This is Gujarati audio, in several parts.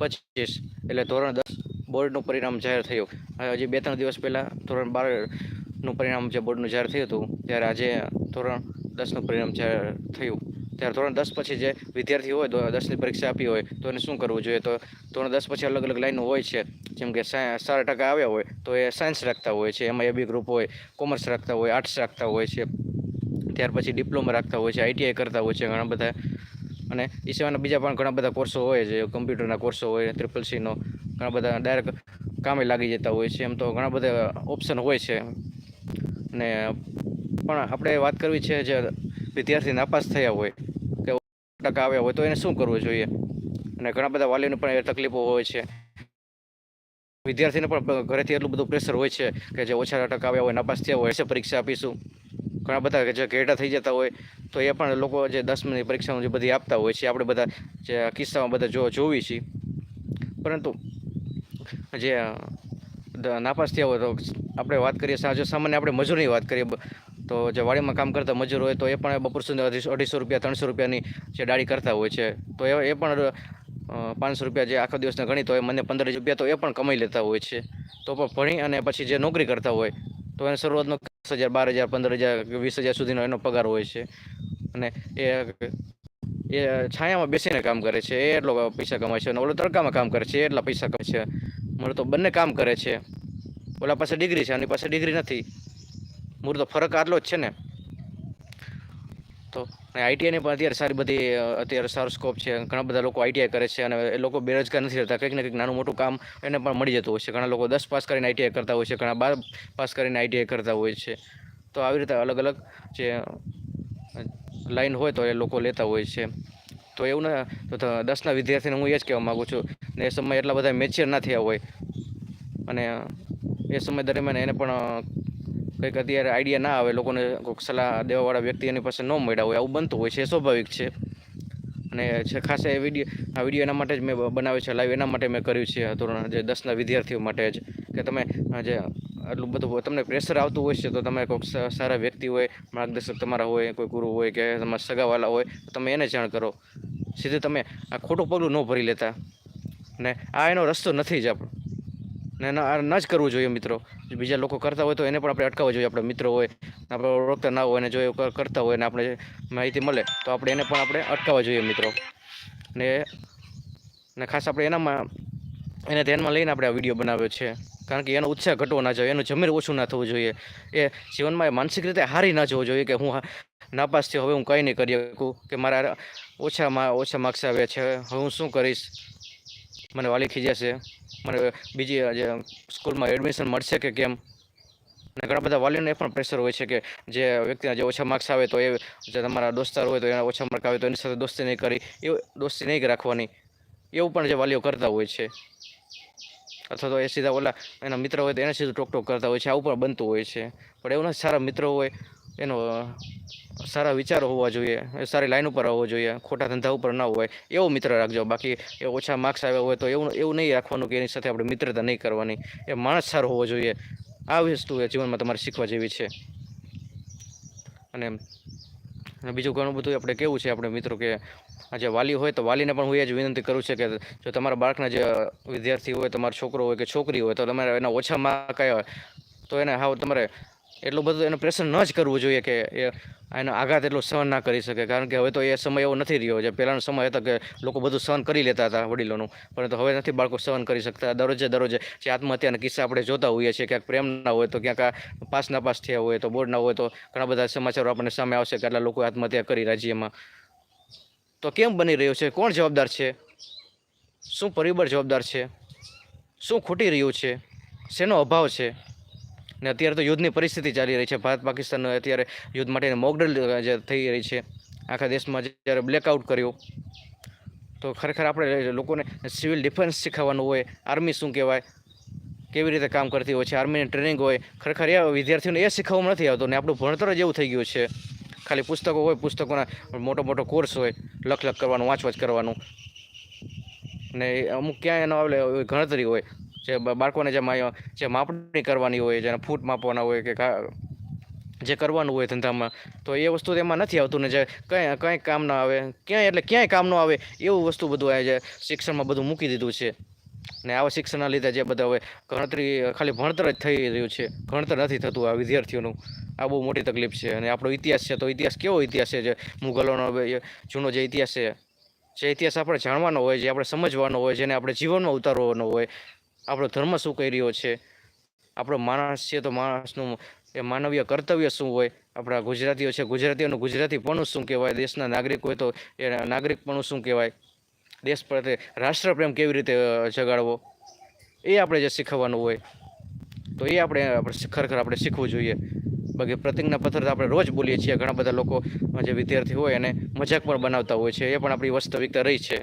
પચીસ એટલે ધોરણ દસ બોર્ડનું પરિણામ જાહેર થયું. હજી બે ત્રણ દિવસ પહેલાં ધોરણ બારનું પરિણામ જે બોર્ડનું જાહેર થયું હતું, ત્યારે આજે ધોરણ દસનું પરિણામ જાહેર થયું. ત્યારે ધોરણ દસ પછી જે વિદ્યાર્થી હોય દસની પરીક્ષા આપી હોય, તો એને શું કરવું જોઈએ? તો ધોરણ દસ પછી અલગ અલગ લાઈનો હોય છે, જેમ કે સારા ટકા આવ્યા હોય, તો એ સાયન્સ રાખતા હોય છે, એમાં એબી ગ્રુપ હોય, કોમર્સ રાખતા હોય, આર્ટ્સ રાખતા હોય છે. ત્યાર પછી ડિપ્લોમા રાખતા હોય છે, આઈટીઆઈ કરતા હોય છે, ઘણા બધા અને એ સિવાયના બીજા પણ ઘણા બધા કોર્સો હોય છે કમ્પ્યુટરના કોર્સો હોય ટ્રિપલ સીનો ઘણા બધા ડાયરેક્ટ કામે લાગી જતા હોય છે, એમ તો ઘણા બધા ઓપ્શન હોય છે. અને પણ આપણે વાત કરવી છે જે વિદ્યાર્થી નાપાસ થયા હોય, કે ટકા આવ્યા હોય, તો એને શું કરવું જોઈએ? અને ઘણા બધા વાલીઓને પણ એ તકલીફો હોય છે. વિદ્યાર્થીને પણ ઘરેથી એટલું બધું પ્રેશર હોય છે કે જે ઓછા ટકા આવ્યા હોય, નાપાસ થયા હોય છે પરીક્ષા આપીશું. ઘણા બધા જે ઘેટા થઈ જતા હોય, તો એ પણ લોકો જે દસમની પરીક્ષાઓ જે બધી આપતા હોય છે, આપણે બધા જે કિસ્સામાં બધા જો જોવી છીએ પરંતુ જે નાપાસ થયા હોય તો આપણે વાત કરીએ સાંજે સામાન્ય આપણે મજૂરની વાત કરીએ તો જે વાડીમાં કામ કરતા મજૂર હોય તો એ પણ બપોર સુધી અઢીસો રૂપિયા, ત્રણસો રૂપિયાની જે દાડી કરતા હોય છે. તો એ એ પણ પાંચસો રૂપિયા જે આખા દિવસના ગણી તો એ મને પંદર રૂપિયા તો એ પણ કમાઈ લેતા હોય છે. તો પણ ભણી અને પછી જે નોકરી કરતા હોય, તો એને શરૂઆતનો દસ હજાર, બાર હજાર, પંદર હજાર, વીસ હજાર સુધીનો એનો પગાર હોય છે. અને એ એ છાયામાં બેસીને કામ કરે છે. એ એટલો પૈસા કમાય છે અને ઓલો તડકામાં કામ કરે છે. એ એટલા પૈસા કમાય છે. મને તો બંને કામ કરે છે. ઓલા પાસે ડિગ્રી છે, આની પાસે ડિગ્રી નથી. મૂળ તો ફરક આટલો જ છે ને. તો આઈટીઆઈની પણ અત્યારે સારી બધી અત્યારે સારો સ્કોપ છે. ઘણા બધા લોકો આઈટીઆઈ કરે છે અને એ લોકો બેરોજગાર નથી રહેતા. કંઈક ને કંઈક નાનું મોટું કામ એને પણ મળી જતું હોય છે. ઘણા લોકો દસ પાસ કરીને આઈટીઆઈ કરતા હોય છે, ઘણા બાર પાસ કરીને આઈટીઆઈ કરતા હોય છે. તો આવી રીતે અલગ અલગ જે લાઈન હોય તો એ લોકો લેતા હોય છે. તો એવું ને, તો દસના વિદ્યાર્થીને હું એ જ કહેવા માગું છું ને એ સમય એટલા બધા મેચ્યોર ના થયા હોય. અને એ સમય દરમિયાન એને પણ કંઈક અત્યારે આઈડિયા ના આવે, લોકોને કોઈક સલાહ દેવાવાળા વ્યક્તિ એની પાસે ન મળ્યા હોય, આવું બનતું હોય છે, એ સ્વાભાવિક છે. અને છે ખાસ એ વીડિયો આ વીડિયો એના માટે જ મેં બનાવ્યો છે લાઈવ એના માટે મેં કર્યું છે ધોરણ જે દસના વિદ્યાર્થીઓ માટે જ. કે તમે જે આટલું બધું તમને પ્રેશર આવતું હોય છે, તો તમે કોઈક સારા વ્યક્તિ હોય, માર્ગદર્શક તમારા હોય, કોઈ ગુરુ હોય કે તમારા સગાવાલા હોય, તો તમે એને જાણ કરો. સીધે તમે આ ખોટું પગલું ન ભરી લેતા. ને આ એનો રસ્તો નથી જ આપણો. ને ન જ કરવું જોઈએ મિત્રો. બીજા લોકો કરતા હોય તો એને પણ આપણે અટકાવવા જોઈએ. આપણા મિત્રો હોય, આપણે ઓળખતા ના હોય અને જો કરતા હોય ને આપણે માહિતી મળે, તો આપણે એને પણ આપણે અટકાવવા જોઈએ મિત્રો. ને ને ખાસ આપણે એનામાં, એને ધ્યાનમાં લઈને આપણે આ વીડિયો બનાવ્યો છે. કારણ કે એનો ઉત્સાહ ઘટવો ના જોઈએ, એનું જમીર ઓછું ના થવું જોઈએ. એ જીવનમાં એ માનસિક રીતે હારી ના જવું જોઈએ કે હું હા- નાપાસ થયો, હવે હું કંઈ નહીં કરી શકું કે મારા ઓછામાં ઓછા માર્ક્સ આવ્યા છે, હવે હું શું કરીશ? મને વાલી ખીજાશે મને બીજી જે સ્કૂલમાં એડમિશન મળશે કે કેમ? અને ઘણા બધા વાલીઓને પણ પ્રેશર હોય છે કે જે વ્યક્તિના જે ઓછા માર્ક્સ આવે તો એ જે તમારા દોસ્તાર હોય તો એના ઓછા માર્ક આવે તો એની સાથે દોસ્તી નહીં કરી. એ દોસ્તી નહીં રાખવાની. એવું પણ જે વાલીઓ કરતા હોય છે. અથવા તો એ સીધા ઓલા એના મિત્ર હોય તો એને સીધું ટોક ટોક કરતા હોય છે. આવું પણ બનતું હોય છે. પણ એવું નથી સારા મિત્રો હોય એનો સારા વિચારો હોવા જોઈએ સારી લાઈન ઉપર હોવો જોઈએ, ખોટા ધંધા ઉપર ના હોય, એવો મિત્ર રાખજો. બાકી એ ઓછા માર્ક્સ આવ્યા હોય તો એવું એવું નહીં રાખવાનું કે એની સાથે આપણે મિત્રતા નહીં કરવાની. એ માણસ સારો હોવો જોઈએ. આ વસ્તુ એ જીવનમાં તમારે શીખવા જેવી છે. અને બીજું ઘણું બધું આપણે કેવું છે આપણે મિત્રો કે જે વાલી હોય તો વાલીને પણ હું એ જ વિનંતી કરું છું કે જો તમારા બાળકના જે વિદ્યાર્થી હોય, તમારો છોકરો હોય કે છોકરી હોય તો તમારે એના ઓછા માર્ક આવ્યા તો એને હાવ તમારે એટલું બધું એનું પ્રેશર ન જ કરવું જોઈએ કે એનો આઘાત એટલો સહન ના કરી શકે. કારણ કે હવે તો એ સમય એવો નથી રહ્યો. જે પહેલાંનો સમય હતો કે લોકો બધું સહન કરી લેતા હતા વડીલોનું. પરંતુ હવે નથી બાળકો સહન કરી શકતા. દરરોજે દરરોજે જે આત્મહત્યાના કિસ્સા આપણે જોતા હોઈએ છીએ, ક્યાંક પ્રેમ ના હોય તો ક્યાંક પાસ ના પાસ થયા હોય તો બોર્ડ ના હોય તો ઘણા બધા સમાચારો આપણને સામે આવશે કે આટલા લોકો આત્મહત્યા કરી રાજ્યમાં તો કેમ બની રહ્યું છે? કોણ જવાબદાર છે? શું પરિબળ જવાબદાર છે? શું ખૂટી રહ્યું છે? શેનો અભાવ છે? ને અત્યારે તો યુદ્ધની પરિસ્થિતિ ચાલી રહી છે. ભારત પાકિસ્તાન અત્યારે યુદ્ધ માટેની મોકડ્રીલ જે થઈ રહી છે. આખા દેશમાં જ્યારે બ્લેકઆઉટ કર્યો, તો ખરેખર આપણે લોકોને સિવિલ ડિફેન્સ શીખવવાનું હોય આર્મી શું કહેવાય, કેવી રીતે કામ કરતી હોય છે આર્મીની ટ્રેનિંગ હોય, ખરેખર એ વિદ્યાર્થીઓને એ શીખવવામાં નથી આવતું ને આપણું ભણતર જ એવું થઈ ગયું છે. ખાલી પુસ્તકો હોય, પુસ્તકોના મોટો મોટો કોર્સ હોય, લખ લખ કરવાનું, વાંચ કરવાનું. ને અમુક ક્યાંય એનો આવે, ગણતરી હોય જે બાળકોને જે જે માપણી કરવાની હોય, જેને ફૂટ માપવાના હોય કે જે કરવાનું હોય ધંધામાં, તો એ વસ્તુ એમાં નથી આવતું ને જે કંઈ કંઈ કામ ના આવે. ક્યાંય એટલે ક્યાંય કામ ન આવે, એવું વસ્તુ બધું આ જે શિક્ષણમાં બધું મૂકી દીધું છે. ને આવા શિક્ષણના લીધે જે બધા હવે ગણતરી, ખાલી ભણતર જ થઈ રહ્યું છે. ભણતર નથી થતું આ વિદ્યાર્થીઓનું. આ બહુ મોટી તકલીફ છે. અને આપણો ઇતિહાસ છે, તો ઇતિહાસ કેવો ઇતિહાસ છે? જે મુગલોનો જૂનો જે ઇતિહાસ છે, જે ઇતિહાસ આપણે જાણવાનો હોય, જે આપણે સમજવાનો હોય, જેને આપણે જીવનમાં ઉતારવાનો હોય આપણો ધર્મ શું કહી રહ્યો છે? આપણો માણસ છે તો માણસનું એ માનવીય કર્તવ્ય શું હોય? આપણા ગુજરાતીઓ છે, ગુજરાતીઓનું ગુજરાતીપણું શું કહેવાય? દેશના નાગરિક હોય તો એ નાગરિકપણું શું કહેવાય? દેશ પ્રત્યે રાષ્ટ્રપ્રેમ કેવી રીતે જગાડવો? એ આપણે જે શીખવવાનું હોય, તો એ આપણે ખરેખર આપણે શીખવું જોઈએ. બાકી પ્રતિજ્ઞા પત્ર તો આપણે રોજ બોલીએ છીએ. ઘણા બધા લોકો જે વિદ્યાર્થી હોય એને મજાક પણ બનાવતા હોય છે. એ પણ આપણી વાસ્તવિકતા રહી છે.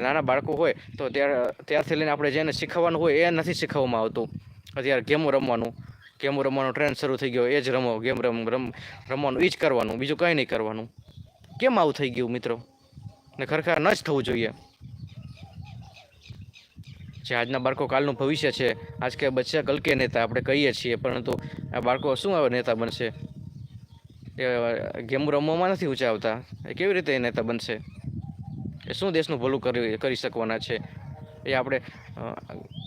નાના બાળકો હોય તો ત્યાર, ત્યારથી લઈને આપણે જેને શીખવવાનું હોય એ નથી શીખવવામાં આવતું. અત્યારે ગેમો રમવાનું, ગેમો રમવાનો ટ્રેન્ડ શરૂ થઈ ગયો એ જ રમો, ગેમ રમ રમ, રમવાનું એ જ કરવાનું, બીજું કંઈ નહીં કરવાનું. કેમ આવું થઈ ગયું મિત્રો? ને ખરેખર ન જ થવું જોઈએ. જે આજના બાળકો કાલનું ભવિષ્ય છે, આજ કે બચ્ચા કલ કે નેતા આપણે કહીએ છીએ, પરંતુ આ બાળકો શું આવે નેતા બનશે? એ, ગેમ રમવામાં નથી ઊંચા આવતા એ કેવી રીતે નેતા બનશે? એ શું દેશનું ભલું કરી કરી શકવાના છે? એ આપણે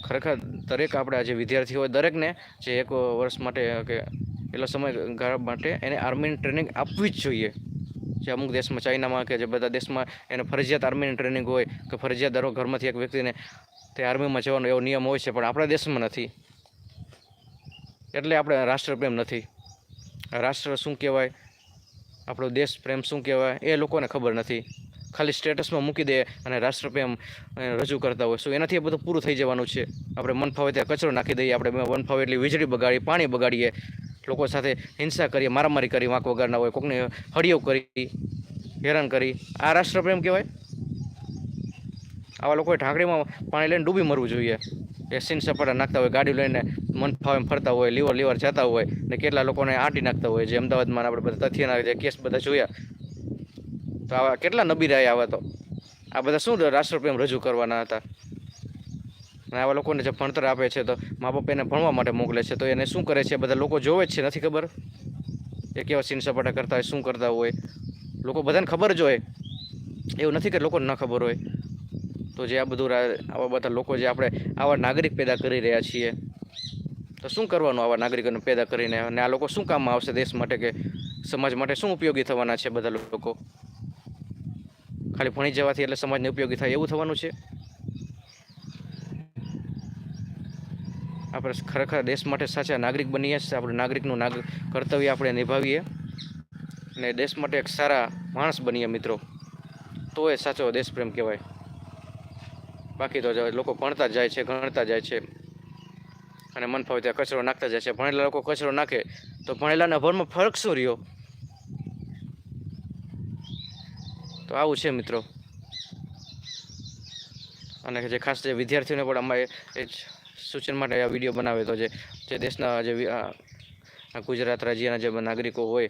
ખરેખર દરેક આપણા જે વિદ્યાર્થીઓ દરેકને જે એક વર્ષ માટે કે એટલા સમયગાળા માટે એને આર્મીની ટ્રેનિંગ આપવી જ જોઈએ. જે અમુક દેશમાં ચાઇનામાં કે જે બધા દેશમાં એને ફરજિયાત આર્મીની ટ્રેનિંગ હોય કે ફરજિયાત દરો ઘરમાંથી એક વ્યક્તિને તે આર્મીમાં જવાનો એવો નિયમ હોય છે, પણ આપણા દેશમાં નથી. એટલે આપણે રાષ્ટ્રપ્રેમ નથી. રાષ્ટ્ર શું કહેવાય? આપણો દેશ પ્રેમ શું કહેવાય? એ લોકોને ખબર નથી. ખાલી સ્ટેટસમાં મૂકી દે અને રાષ્ટ્રપ્રેમ રજૂ કરતા હોય. શું એનાથી એ બધું પૂરું થઈ જવાનું છે. આપણે મન ફાવે ત્યાં કચરો નાખી દઈએ, આપણે મન ફાવે એટલી વીજળી બગાડી પાણી બગાડીએ, લોકો સાથે હિંસા કરીએ, મારામારી કરી વાંક વગરના હોય, કોકને હળિયો કરી, હેરાન કરી. આ રાષ્ટ્રપ્રેમ કહેવાય? આવા લોકોએ ઢાંકડીમાં પાણી લઈને ડૂબી મરવું જોઈએ. એ સીન સપાટા નાખતા હોય, ગાડી લઈને મન ફાવે ફરતા હોય લીવર લીવર જતા હોય, ને કેટલા લોકોને આંટી નાખતા હોય, જે અમદાવાદમાં આપણે બધા તથ્યના જે કેસ બધા જોયા તો આવા કેટલા નબી રહ્યા આવા તો? આ બધા શું રાષ્ટ્રપ્રેમ રજૂ કરવાના હતા? અને આવા લોકોને જે ભણતર આપે છે તો મા બાપ એને ભણવા માટે મોકલે છે, તો એને શું કરે છે? બધા લોકો જોવે જ છે, નથી ખબર? એ કેવા સીન સપાટા કરતા હોય, શું કરતા હોય? લોકો બધાને ખબર જ હોય. એવું નથી કે લોકોને ન ખબર હોય. તો જે આ બધું આવા બધા લોકો જે આપણે આવા નાગરિક પેદા કરી રહ્યા છીએ, તો શું કરવાનું આવા નાગરિકોને પેદા કરીને? અને આ લોકો શું કામમાં આવશે દેશ માટે કે સમાજ માટે? શું ઉપયોગી થવાના છે બધા લોકો? ખાલી ભણી જવાથી એટલે સમાજને ઉપયોગી થાય એવું થવાનું છે? આપણે ખરેખર દેશ માટે સાચા નાગરિક બનીએ છીએ, આપણે નાગરિકનું નાગ, કર્તવ્ય આપણે નિભાવીએ. અને દેશ માટે એક સારા માણસ બનીએ મિત્રો. તો એ સાચો દેશપ્રેમ કહેવાય. બાકી તો લોકો ભણતા જાય છે, ગણતા જાય છે. અને મન ફાવે ત્યાં કચરો નાખતા જાય છે. ભણેલા લોકો કચરો નાખે તો ભણેલાના ભરમાં ફરક શું રહ્યો? તો આવું છે મિત્રો. અને જે ખાસ જે વિદ્યાર્થીઓને પણ અમારે એ સૂચન માટે આ વીડિયો બનાવે તો જે દેશના જે ગુજરાત રાજ્યના જે નાગરિકો હોય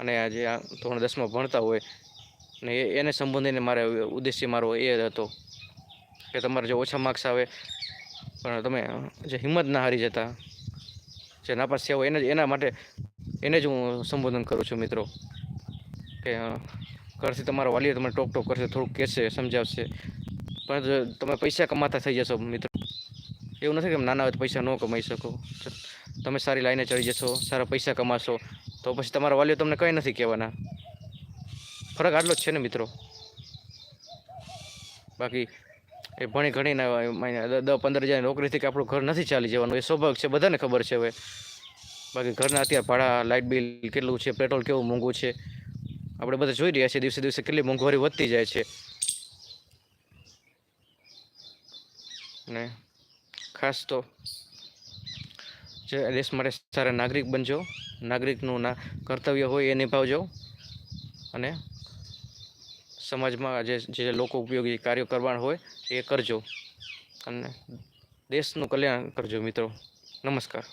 અને જે ધોરણ દસમાં ભણતા હોય ને એને સંબોધીને મારે ઉદ્દેશ્ય મારો એ હતો કે તમારે જે ઓછા માર્ક્સ આવે, પણ તમે જે હિંમત ના હારી જતા, જે નાપાસ થયા હોય એને જ, એના માટે એને જ હું સંબોધન કરું છું મિત્રો. કે ઘરથી તમારા વાલીઓ તમને ટોક ટોક કરશે, થોડુંક કહેશે, સમજાવશે. પણ તમે પૈસા કમાતા થઈ જશો મિત્રો. એવું નથી કે નાના હોય પૈસા ન કમાઈ શકો. તમે સારી લાઈને ચડી જશો, સારા પૈસા કમાશો, તો પછી તમારા વાલીઓ તમને કંઈ નથી કહેવાના. ફરક આટલો જ છે ને મિત્રો. બાકી એ ભણી ઘણીને દસ પંદર હજાર નોકરીથી કે આપણું ઘર નથી ચાલી જવાનું, એ સ્વભાવ છે, બધાને ખબર છે હવે. બાકી ઘરના અત્યારે ભાડા લાઇટ બિલ કેટલું છે, પેટ્રોલ કેવું મોંઘું છે આપણે બધા જોઈ રહ્યા છીએ, દિવસે દિવસે કેટલી મોંઘવારી વધતી જાય છે. ને ખાસ તો જે દેશ માટે સારા નાગરિક બનજો, નાગરિકનું ના કર્તવ્ય હોય એ નિભાવજો. અને સમાજમાં જે જે લોકો ઉપયોગી કાર્યો કરવાના હોય એ કરજો. અને દેશનું કલ્યાણ કરજો મિત્રો. નમસ્કાર.